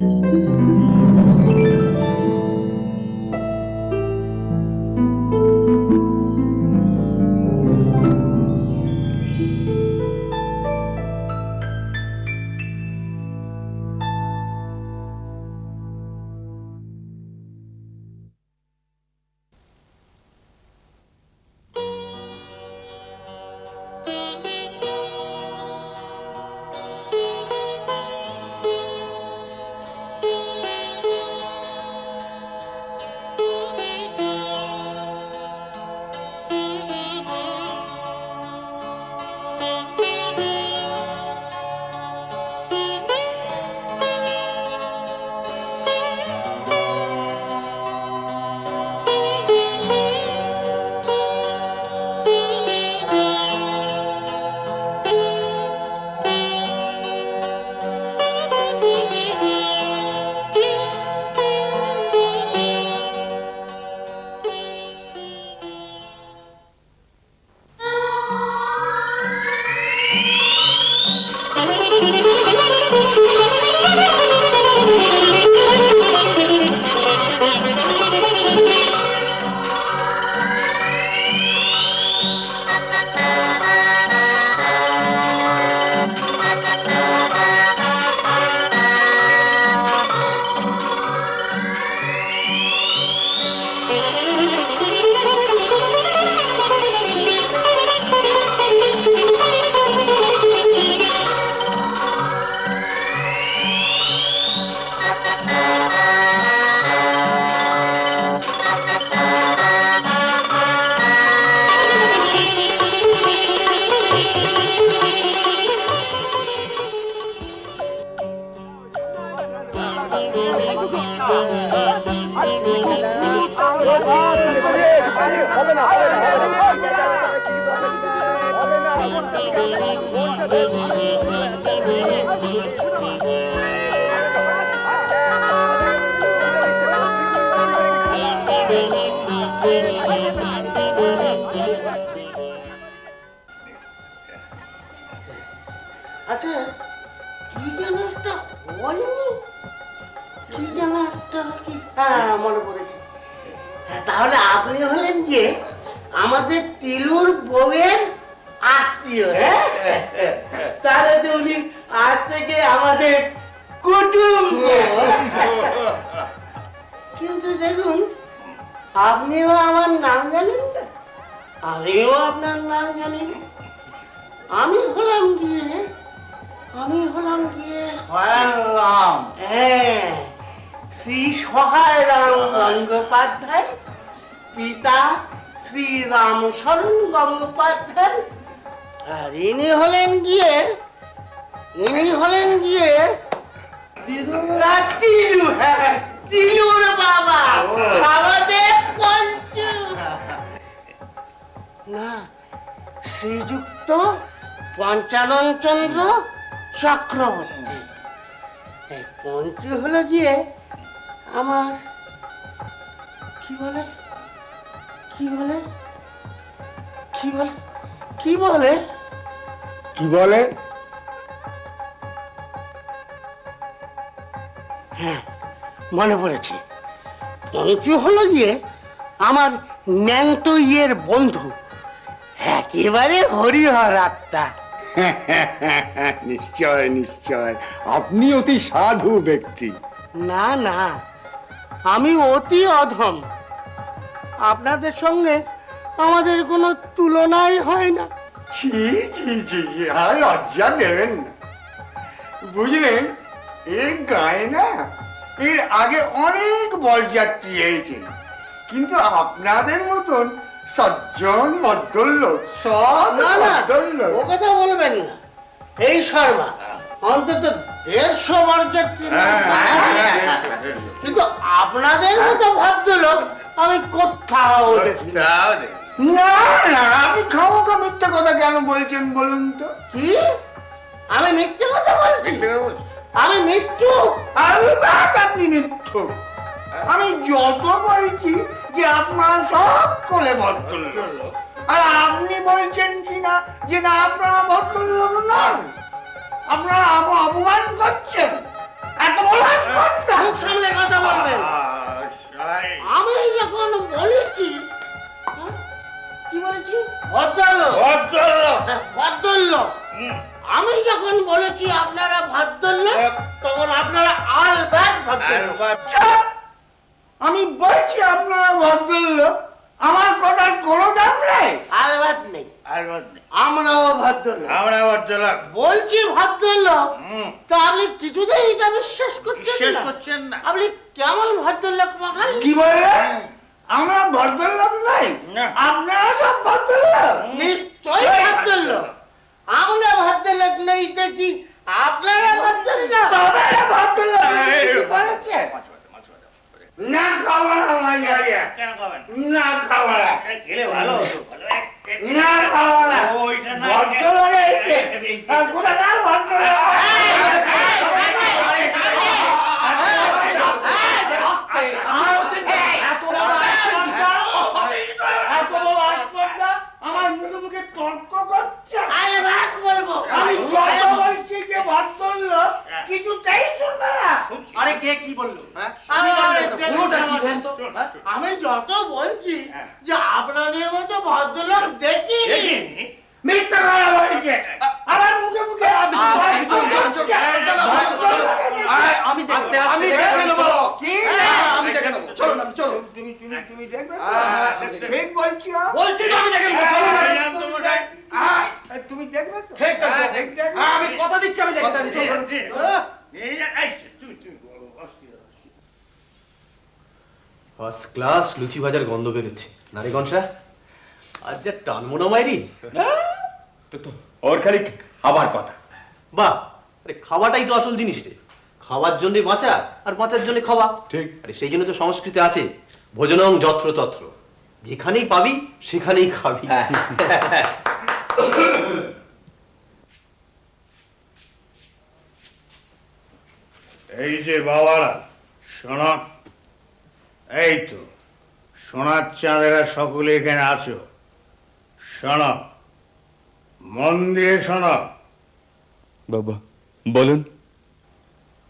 হবে আচ্ছা কি যেন একটা হয়নি কি যেন একটা কি হ্যাঁ মনে পড়েছে। হ্যাঁ, তাহলে আপনি হলেন যে আমাদের তিলুর বউয়ের আত্মীয় হ্যাঁ? তাহলে তো উনি আজ থেকে আমাদের কুটুম কিন্তু দেখুন আপনিও আমার নাম জানেন না আমিও আপনার নাম জানি। আমি হলাম গিয়ে আমি হলাম গিয়ে রাম হ্যাঁ শ্রী সহায় রাম গঙ্গোপাধ্যায় পিতা শ্রী রামশরণ গঙ্গোপাধ্যায়। আর ইনি হলেন গিয়ে ইনি হলেন গিয়ে তিলু হ্যাঁ তিলুর বাবা আমাদের পঞ্চু। না শ্রীযুক্ত পঞ্চানন চন্দ্র চক্রবর্তী। এই পঞ্চু হলো গিয়ে আমার কি বলে? কি বলে? কি বলে? কি বলে? কি বলে? হ্যাঁ মনে পড়েছে। পঞ্চু হলো গিয়ে আমার ন্যাংটো ইয়ের বন্ধু। একেবারে হরিহর আত্মা। নিশ্চয় নিশ্চয়। আপনি অতি সাধু ব্যক্তি। না না আমি অতি অধম। আপনাদের সঙ্গে আমাদের কোনো তুলনাই হয় না। ছি ছি ছি ছি আর লজ্জা দেবেন না। বুঝলেন এই গায়ে না এর আগে অনেক বরযাত্রী এসেছেন কিন্তু আপনাদের মতন সজ্জন ভদ্রলোক সব না না ভদ্রলোক। ও কথা বলবেন না। এই শর্মা অন্তত দেড়শো বরযাত্রী না। হ্যাঁ, কিন্তু আপনাদের মতো ভদ্রলোক আমি কোথাও দেখি না। না। আপনি খামোখা মিথ্যা কথা কেন বলছেন বলুন তো? কি? আমি মিথ্যে কথা বলছি? আমি মৃত্যু আমি আপনি মিথ্যুক। আমি যত বলছি যে আপনারা সব কোলে ভদ্রলোক। আর আপনি বলছেন কি না যে না আপনারা ভদ্রলোক নন। আপনারা অপমান করছেন। এত মুখ সামলে কথা বলবেন আমি যখন বলেছি হ্যাঁ? কি বলেছি? ভদ্রলোক। হ্যাঁ, ভদ্রলোক। আমি যখন বলেছি আপনারা ভদ্রলোক তখন আপনারা ভদ্রলোক। চুপ! আমি বলছি আপনারা ভদ্রলোক আমার কথার কোনো দাম নেই। আলবাদ নেই। আমরাও ভদ্রলোক। আমরা ভদ্রলোক। বলছি ভদ্রলোক তো আপনি কিছুতেই এটা বিশ্বাস করছেন বিশ্বাস না করছেন না। আপনি কেমন ভদ্রলোক মশাই? কি বললেন? আমরা ভদ্রলোক নাই। আপনারা সব ভদ্রলোক। নিশ্চয়ই ভদ্রলোক। আমরা ভদ্রলোক নেই তো কি আপনারা ভদ্রলোক? তবে ভদ্রলোক। করেছে। না খাওয়া না ভাই। কেন খাবেন? না খাওয়া না খেলে ভালো না খাওয়া না ওইটা না ভদ্রলোক এসেছে কোথাকার ভদ্রলোক এত বড় আসপর্দা, এত বড় আসপর্দা, আমার মুখে মুখে বলব। আমি যত বলছি যে কিছুতেই শুনবে না। আরে কে কি বলল? আমি যত বলছি যে আপনাদের মতো ভদ্রলোক দেখি দেখিনি? মিথ্যা কথা বলছে। আমি আমি দেখে নেব কি হ্যাঁ, আমি দেখে নেব চলুন আমি চলুন তুমি তুমি তুমি দেখবে তো? হ্যাঁ, আমি দেখে নেব। ঠিক বলছি হ্যাঁ? বলছি তো আমি দেখে নেব চলুন। বললাম তো মশাই। হ্যাঁ, তুমি দেখবে তো ঠিক আছে। হ্যাঁ, দেখ- দেখবে। হ্যাঁ, আমি কথা দিচ্ছি আমি দেখে নেব। দিন, দিন। হ্যাঁ। এই যে, তুই, তুই, অস্থির, অস্থির। ফার্স্ট ক্লাস লুচি ভাজার গন্ধ বেরোচ্ছে না রে গনসা আজ যা টানবো না মাইরি তো তো ওর খালি খাবার কথা বাহ আরে খাওয়াটাই তো আসল জিনিস রে। খাওয়ার জন্য বাঁচা আর বাঁচার জন্য খাওয়া। ঠিক। আরে সেই জন্য তো সংস্কৃতে আছে ভোজনং যত্র তত্র যেখানেই পাবি সেখানেই খাবি। এই যে বাবারা শোনো। এই তো সোনার চাঁদেরা সকলে এখানে আছো। শোনো মন্দিরে শোনো। বাবা বলুন।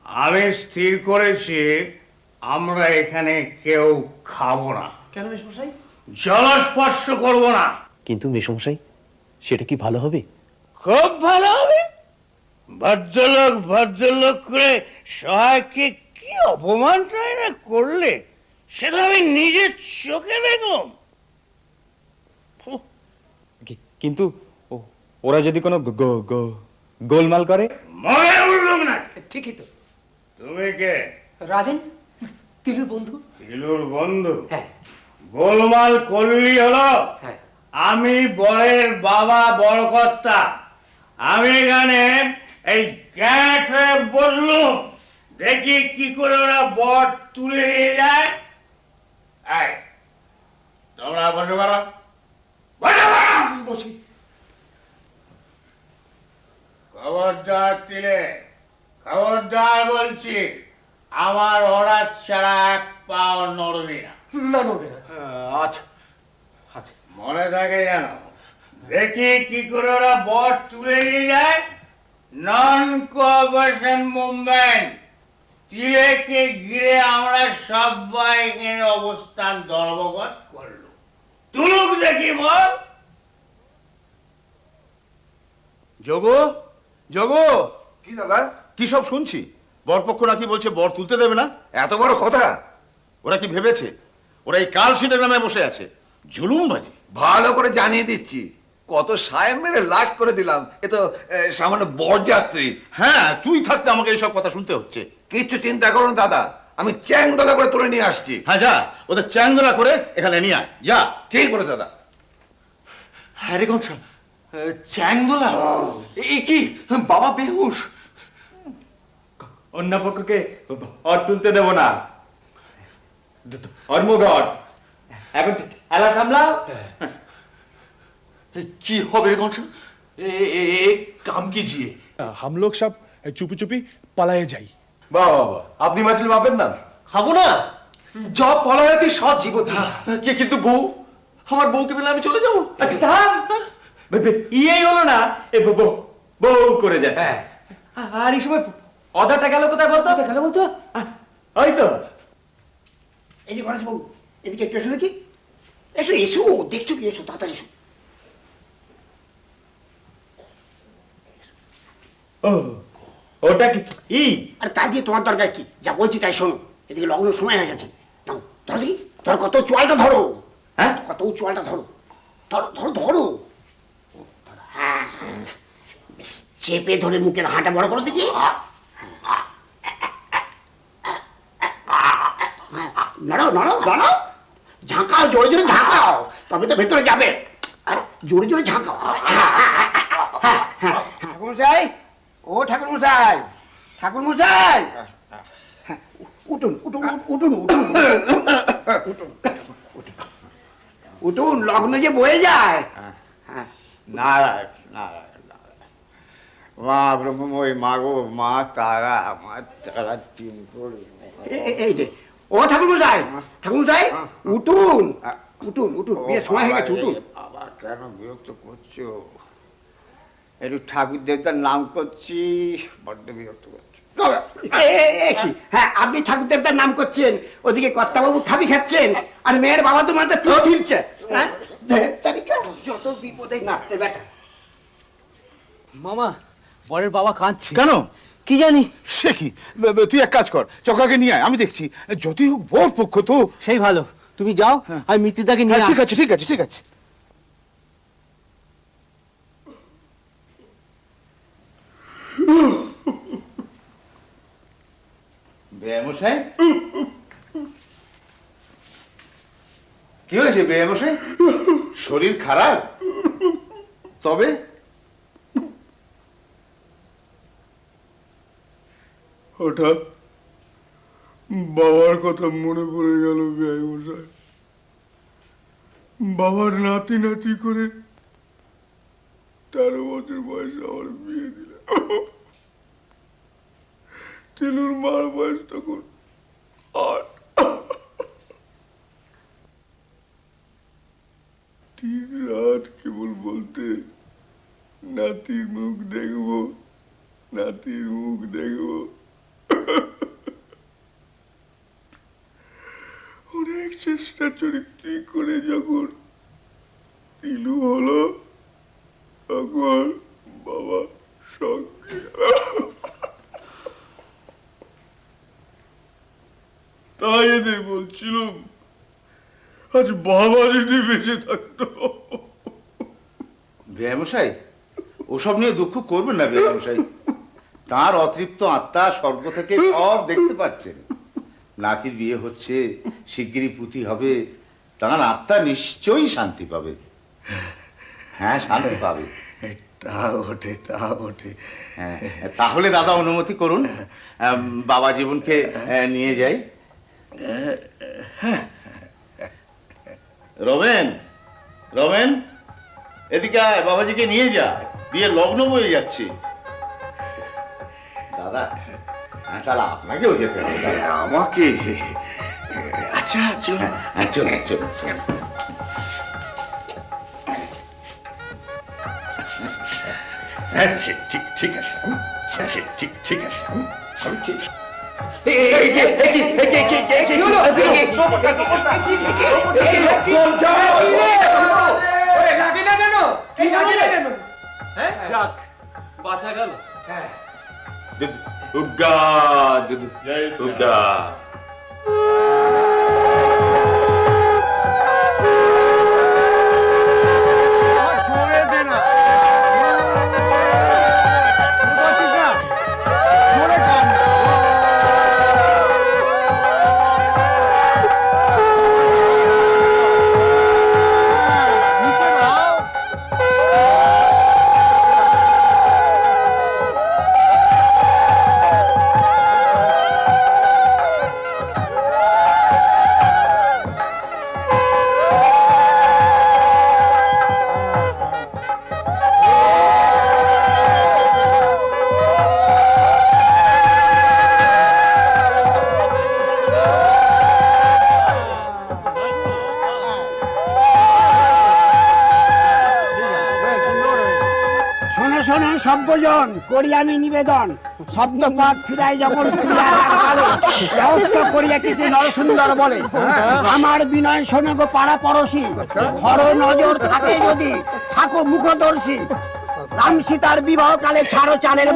আমি স্থির করেছি আমরা এখানে কেউ খাব না। কেন মেশমশাই জলস্পর্শ করব না। কিন্তু মেশমশাই সেটা কি ভালো হবে? খুব ভালো হবে। ভদ্রলোক ভদ্রলোক করে সহায়কে কি অপমান না করলে সেটা আমি নিজের চোখে দেখলাম কিন্তু ওরা যদি কোনো গো- গো- গো- গোলমাল করে? না ঠিকই তো। তুমি কে? রাজেন তিলুর বন্ধু। ইলুর বন্ধু? হ্যাঁ। গোলমাল করলি হলো? হ্যাঁ। আমি বরের বাবা বড় কর্তা। আমি এখানে এই ক্যাট হয়ে বললুম দেখি কি করে ওরা বর তুলে নিয়ে যায়। তোমরা বসে পারো বসে পারো বসি। খবরদার তিলে খবরদার বলছি আমার অর্ডার ছাড়া এক পাও নড়বি না। না নড়বে না। আচ্ছা আচ্ছা। মনে থাকে যেন দেখি কি করে ওরা বট তুলে নিয়ে যায়। নন কোঅপারেশন মুভমেন্ট তিলেকে ঘিরে আমরা সবাই এখানে অবস্থান ধর্মঘট করল। তুলুক দেখি বল যোগো? যোগো কি দাদা? কি সব শুনছি? বরপক্ষ নাকি বলছে বর তুলতে দেবে না? এত বড় কথা? ওরা কি ভেবেছে? ওরা এই কাল সিটে গ্রামে বসে আছে। জুলুমবাজি ভালো করে জানিয়ে দিচ্ছি। কত সাহেব মেরে লাট করে দিলাম। এ তো এ, সামান্য বরযাত্রী। হ্যাঁ তুই থাকতে আমাকে এইসব কথা শুনতে হচ্ছে। কিচ্ছু চিন্তা করুন দাদা। আমি চ্যাং ডলা করে তুলে নিয়ে আসছি। হ্যাঁ যা। ওদের চ্যাংদোলা করে এখানে নিয়ে আয়। যা। ঠিক বলে দাদা। হ্যাঁ রে ঘনশ্যাম চ্যাংদোলা? কি? বাবা বেহুশ। অন্য পক্ষকে অর তুলতে দেব না। এখন সামলাও। কি হবে রে কনসা? কাম সব চুপি চুপি পালায়ে যাই। বাবা আপনি মাছিল বাপের নাম? খাব না? জব পলায়াতে সব জীবন কে কিন্তু বউ? আমার বউকে পেলে আমি চলে যাব? আচ্ছা, ইয়েই হলো না। এ বউ- করে যাচ্ছে। হ্যাঁ। আর এই সময় অর্ডারটা গেল কোথায় বলতো? গেল বলতো? ওই তো। এই যে গণেশ বাবু এদিকে একটু এসো দেখি। এসো এসো দেখছ কি? এসো তাড়াতাড়ি এসো। ও ওটা কি? ই। আর তা দিয়ে তোমার দরকার কি? যা বলছি তাই শোনো। এদিকে লগ্ন সময় হয়ে গেছে। নাও ধরো দেখি। ধরো কত চোয়ালটা ধরো। হ্যাঁ? কত চোয়ালটা ধরো। ধরো ধরো ধরো হ্যাঁ বেশ, চেপে ধরে মুখের হাঁটা বড় করো দেখি। নড়ো নড়ো নড়ো। ঝাঁকাও জোরে জোরে ঝাঁকাও। তবে তো ভেতরে যাবে। জোরে জোরে ঝাঁকাও। হ্যাঁ, হ্যাঁ, হ্যাঁ। ঠাকুর মশাই ও ঠাকুর মশাই ঠাকুর মশাই হ্যাঁ, উঠুন উঠুন উঠুন উঠুন। উঠুন উঠুন লগ্ন যে বয়ে যায়। হ্যাঁ। নারায়ণ নারায়ণ নারায়ণ। মা ব্রহ্মময় মা গো মা তারা মা তারা তিন করে এই যে ও ঠাকুর মশাই ঠাকুর মশাই উঠুন উঠুন উঠুন বিয়ের সময় হয়ে গেছে উঠুন। আবার কেন বিরক্ত করছ? একটু ঠাকুর দেবতার নাম করছি বড্ড বিরক্ত করছ? হ্যাঁ আপনি ঠাকুর দেবতার নাম করছেন ওদিকে কর্তাবাবু খাবি খাচ্ছেন আর মেয়ের বাবা তো মাথা চুল ঠিকছে হ্যাঁ? যত বিপদে নাড়তে বেটা। মামা বরের বাবা কাঁদছে। কেন? কি জানি? সে কি? বে- বে- তুই এক কাজ কর চকাকে নিয়ে আয় আমি দেখছি। যতই হোক বর পক্ষ তো। সেই ভালো তুমি যাও আমি মিত্রিদাকে নিয়ে হ্যাঁ, ঠিক আসছি। আছে ঠিক আছে ঠিক আছে। বেমশাই কি হয়েছে বেমশাই শরীর খারাপ? তবে হঠাৎ বাবার কথা মনে পড়ে গেল ব্যয় মশাই। বাবার নাতি নাতি করে তেরো বছর বয়সে আমার বিয়ে দিল। তিনুর মার বয়স তখন আট তিন রাত কেবল বলতে নাতির মুখ দেখব, নাতির মুখ দেখব অনেক চেষ্টা চরিত্রি করে যখন তিলু হলো, তখন বাবা সঙ্গে তাই এদের বলছিলাম, আজ বাবা যদি বেঁচে থাকতো। ব্যবসায়ী ওসব নিয়ে দুঃখ করবেন না ব্যবসায়ী তার অতৃপ্ত আত্মা স্বর্গ থেকে সব দেখতে পাচ্ছেন। নাতির বিয়ে হচ্ছে শিগগিরই পুঁতি হবে তার আত্মা নিশ্চয়ই শান্তি পাবে। হ্যাঁ শান্তি পাবে। তা ওঠে তা ওঠে হ্যাঁ তাহলে দাদা অনুমতি করুন বাবা জীবনকে নিয়ে যাই। রমেন রমেন এদিকে আয় বাবাজিকে নিয়ে যা বিয়ে লগ্ন বয়ে যাচ্ছে। দাদা হ্যাঁ, তাহলে আপনাকেও যেতে হবে আমাকে আচ্ছা চলো হ্যাঁ চলুন চলুন চলুন। হ্যাঁ ঠিক ঠিক আছে ঠিক ঠিক আছে আমি ঠিক যাক বাঁচা গেল of God. Yes, of God. নব্বজন করি আমি নিবেদন। শব্দপাত ফিরাই যখন ব্যবস্থা করিয়া কিছু নরসুন্দর বলে আমার বিনয় শোনে গো পাড়া পড়শি ঘর নজর থাকে যদি থাকো মুখদর্শী রাম সীতার বিবাহ কালে ছাড়ো চালের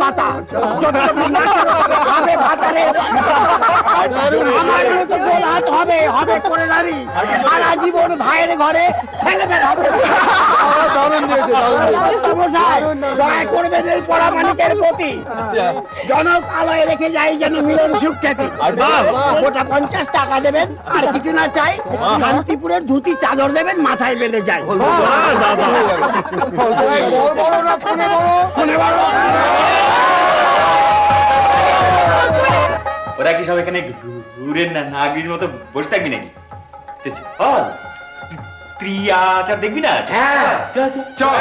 আমার তো গোল হাত হবে হবে করে নারী। সারা জীবন ভাইয়ের ঘরে হবে। দয়া করবেন এই পরামানিকের প্রতি। জনক আলয়ে রেখে যাই যেন মিলন সুখ খ্যাতি গোটা পঞ্চাশ টাকা দেবেন আর কিছু না চাই শান্তিপুরের ধুতি চাদর দেবেন মাথায় বেঁধে যায় ওরা কি সব এখানে ঘু- ঘুরে না নাগরির মতো বসে থাকবি নাকি চল, চল স্ত্রী- স্ত্রী আচার দেখবি না হ্যাঁ চল চল চল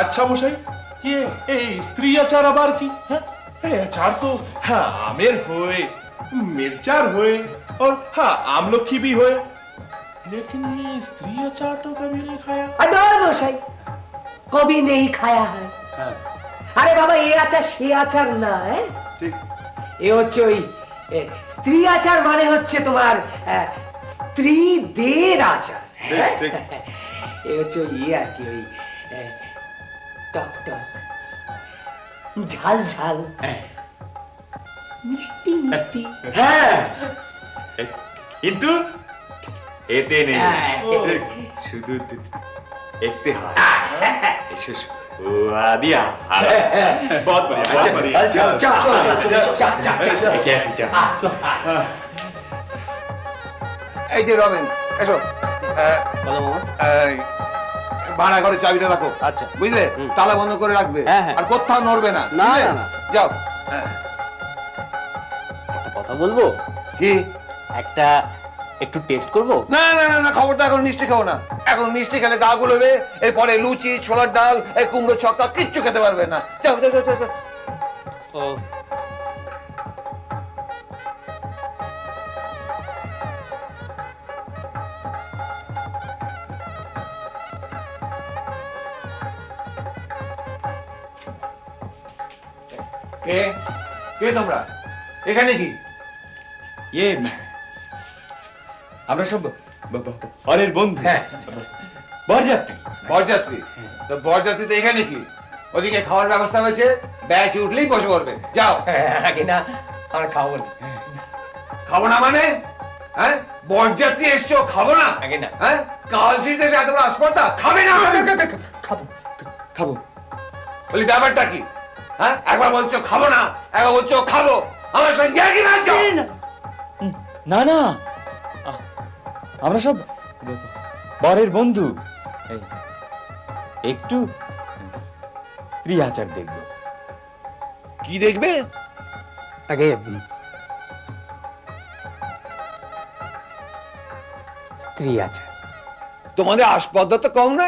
আচ্ছা মশাই কি এই স্ত্রী আচার আবার কি হ্যাঁ এই আচার তো হ্যাঁ আমের হয়ে मिर्चार हुए और हाँ आमलखी भी हुए लेकिन ये स्त्री अचार तो कभी नहीं खाया আদর মশাই কবি নেই খায়া হয় আরে বাবা এ আচার সে আচার না হ্যাঁ? এ হচ্ছে ওই স্ত্রী আচার মানে হচ্ছে তোমার স্ত্রীদের আচার হ্যাঁ? এ হচ্ছে ওই ইয়ে আর কি ওই টক টক ঝাল ঝাল। মিষ্টি মিষ্টি। হ্যাঁ। কিন্তু এতে নেই। হ্যাঁ। শুধু দেখতে হয়। এই যে রমেন এসো ভাড়া ঘরে চাবিটা রাখো আচ্ছা। বুঝলে তালা বন্ধ করে রাখবে হ্যাঁ, হ্যাঁ। আর কোথাও নড়বে না, না। যাও কথা বলব কি একটা একটু টেস্ট করব? না না না না খবরটা এখন মিষ্টি খাও না। এখন মিষ্টি খেলে গা গুলোবে এরপরে লুচি ছোলার ডাল এই কুমড়ো ছক্কা কিচ্ছু খেতে পারবে না। যাও যাও যাও। ও। কে? কে তোমরা? এখানে কি? ইয়ে আমরা সব ব- বন্ধু। হ্যাঁ। বরযাত্রী। বরযাত্রী। তো বরযাত্রী তো এখানে কি? ওদিকে খাওয়ার ব্যবস্থা হয়েছে ব্যাচ উঠলেই বসে পড়বে? যাও। আগে না আর খাব না। খাব না মানে? হ্যাঁ? বরযাত্রী এসছো খাব না? আগে না। হ্যাঁ? কালসির দেশে এত বড় আসপর্দা খাবে না? খাব খাব বলি ব্যাপারটা কি? হ্যাঁ? একবার বলছো খাব না? একবার বলছো খাব। আমার সঙ্গে কি না না। আ- আমরা সব বরের বন্ধু। এই, একটু স্ত্রী আচার দেখব। কি দেখবে? আগে স্ত্রী আছে তোমাদের আসপর্দা তো কম না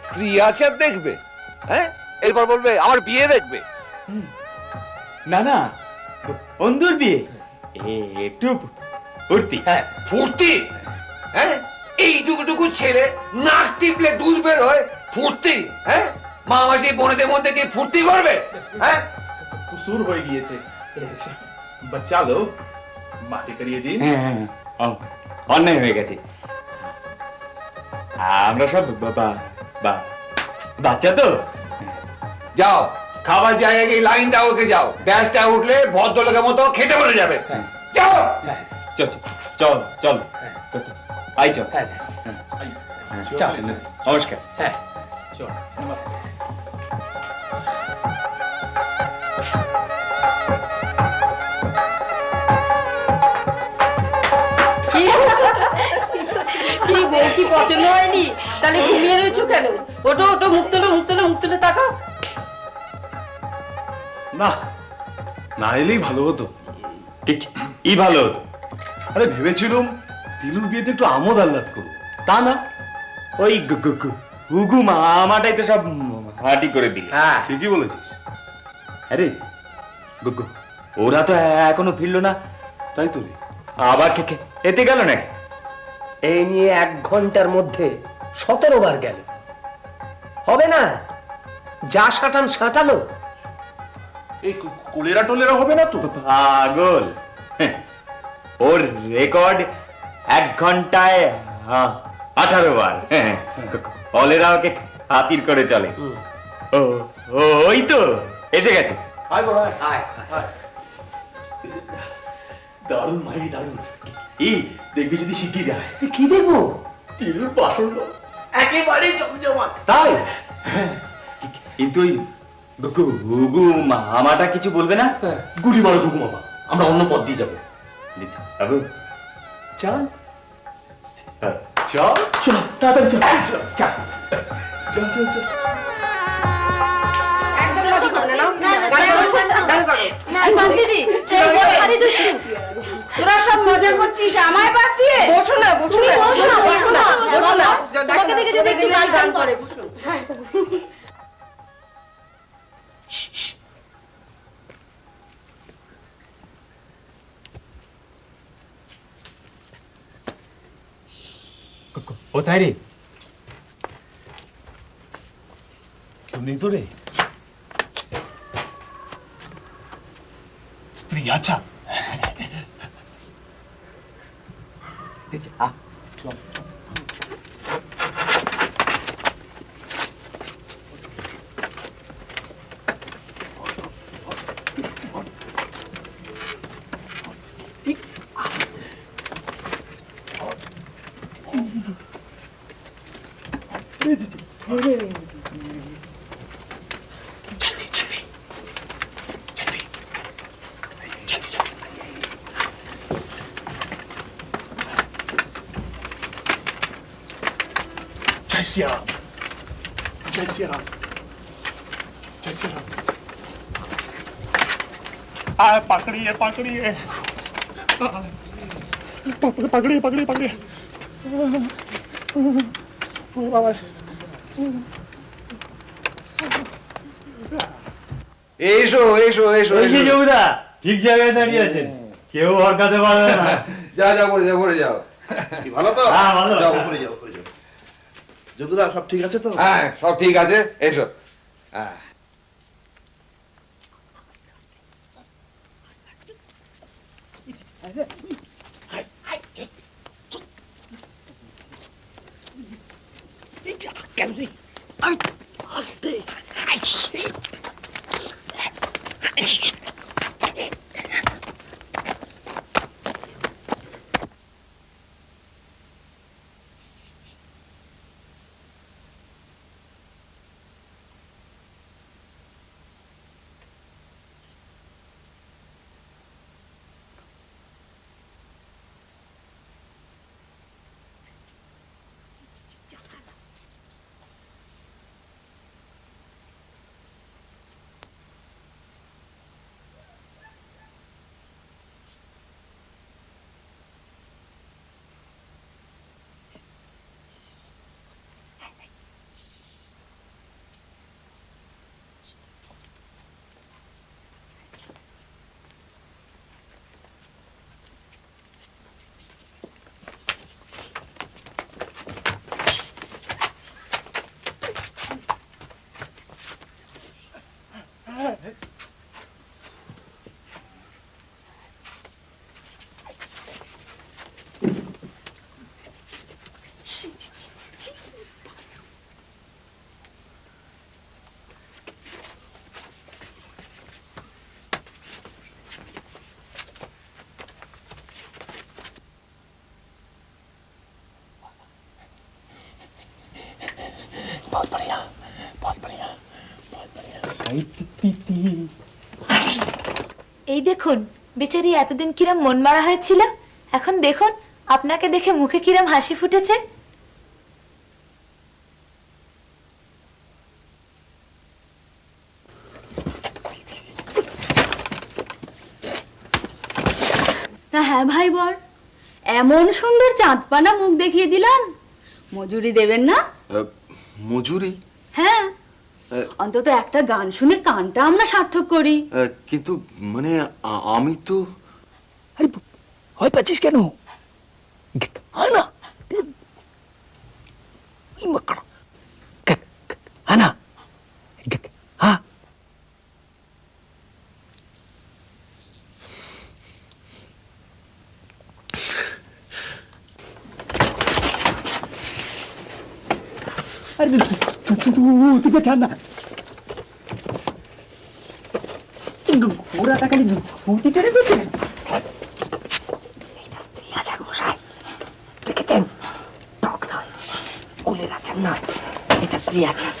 স্ত্রী আছে আর দেখবে হ্যাঁ? এরপর বলবে আমার বিয়ে দেখবে। না না বন্ধুর বিয়ে। এ, একটু ফুর্তি হ্যাঁ। ফুর্তি? হ্যাঁ? এইটুকুটুকু ছেলে নাক টিপলে দুধ বের হয় ফুর্তি হ্যাঁ? বোনেদের মধ্যে কি ফুর্তি করবে হ্যাঁ? কুসুর হয়ে গিয়েছে। বাচ্চা লো করিয়ে দিন। হ্যাঁ, হ্যাঁ, হ্যাঁ। অন্যায় হয়ে গেছে। আমরা সব বাবা বা বাচ্চা তো? যাও খাবার জায়গায় গিয়ে লাইন দাও ওকে যাও। ব্যাসটা উঠলে ভদ্রলোকের মতো খেতে বলে যাবে। যাও! চল চল চল কি পছন্দ হয়নি? তাহলে ঘুমিয়ে রয়েছো কেন? ওটা ওটো মুখ তোলো মুখ তোলো তাকাও। না না এলেই ভালো হতো। ঠিক ই ভালো হতো। আরে ভেবেছিলুম তিলুর বিয়েতে একটু আমোদ আহ্লাদ করব তা না? ওই হুগু মামাটাই তো সব হাঁটি করে দিল। হ্যাঁ। ঠিকই বলেছিস। আরে গু- গু, ওরা তো এখনও ফিরলো না। তাই তো রে। আবার কে কে- এতে গেল নাকি? এই নিয়ে এক ঘণ্টার মধ্যে সতেরো বার গেল। হবে না? যা সাঁটান সাঁটালো। এই কোলেরা টোলেরা হবে না তো? পাগল। হ্যাঁ, ওর রেকর্ড এক ঘন্টায় আ- আঠারো বার। হ্যাঁ, কলেরা ওকে খাতির করে চলে। ও ওই তো এসে গেছে। আয় বড় আয় আয় আয়। দারুণ মাইরি দারুণ। এই দেখবি যদি শিগগির আয় কি দেখব? তিলুর পাথর একেবারে জমজমাট। তাই? কিন্তু ওই গুগু মামাটা কিছু বলবে না? গুলি মারো গুগু মামা। আমরা অন্য পথ দিয়ে যাব। চল চল চল তাড়াতাড়ি চল চল চল চল চল তোরা সব মজা করছিস আমায় বাদ দিয়ে? বসো না বসো না বসো না, বসো না। বসো। না তোমাকে দেখে যদি একটু গান গান করে বুঝলো কোথায় রে কেউ নেই তো রে স্ত্রী আচ্ছা जय Jessica. Jessica. આ પાકડીએ પાકડીએ પકડી પકડી પકડી এসো এসো এসো এসো। জমিদা ঠিক জায়গায় দাঁড়িয়ে আছেন। কেউ হরকাতে পারবে না। যা যা পড়ে যাও পড়ে যাও। ভালো তো? হ্যাঁ ভালো। যাও পড়ে যাও। যোগুদা সব ঠিক আছে তো? হ্যাঁ সব ঠিক আছে। এসো। হ্যাঁ এই দেখুন বেচারি এতদিন কিরম মন মারা হয়েছিল? এখন দেখুন আপনাকে দেখে মুখে কিরম হাসি ফুটেছে। তা হ্যাঁ ভাই বর এমন সুন্দর চাঁদপানা মুখ দেখিয়ে দিলাম। মজুরি দেবেন না? মজুরি? হ্যাঁ। অন্তত একটা গান শুনে কানটা আমরা সার্থক করি। কিন্তু মানে আমি তো আরে ভয় পাচ্ছিস কেন? হানা। আরে তুলতে ছাড় না ঘোড়াটা খালি দিচ্ছে আচার মশাই দেখেছেন টক নয় কুলের আচার নয় এটা স্ত্রী আচার